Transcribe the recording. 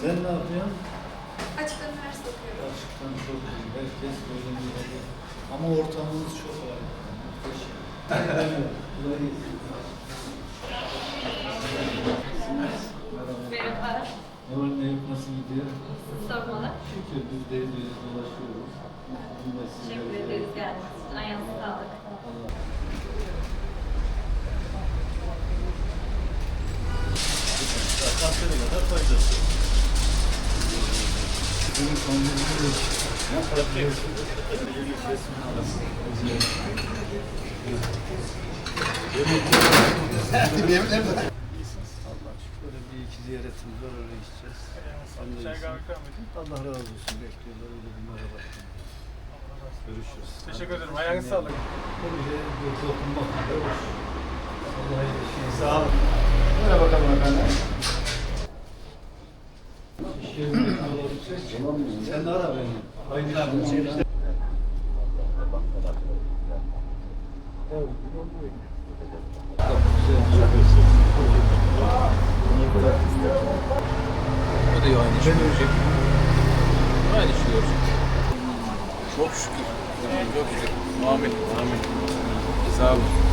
Sen ne yapıyorsun? Açık üniversite okuyorum. Gerçekten çok iyi. Herkes böyle bir. Ama ortamımız çok Merhaba. Ne var ne yok nasıl gidiyor? sormalı. Şükür biz de evdeyiz, dolaşıyoruz. Teşekkür ederiz geldiğiniz için. Ayağınıza sağlık. Kansere kadar faydası. Bunun sonunda Allah şükür öyle bir iki ziyaretimiz var oraya gideceğiz. De iyisin. Allah razı olsun bekliyorlar öyle bir merhaba. Görüşürüz. Teşekkür ederim. Ayağınıza sağlık. Projeye bir dokunmak var. Allah iyileşsin. Sağ olun. Merhaba bakalım efendim. İş yerinde olabilir. Sen ara beni. Aynı şey. O da iyi aynı işi görecek. Aynı işi görecek. Çok şükür. Çok şükür. Amin. Amin. Sağ olun.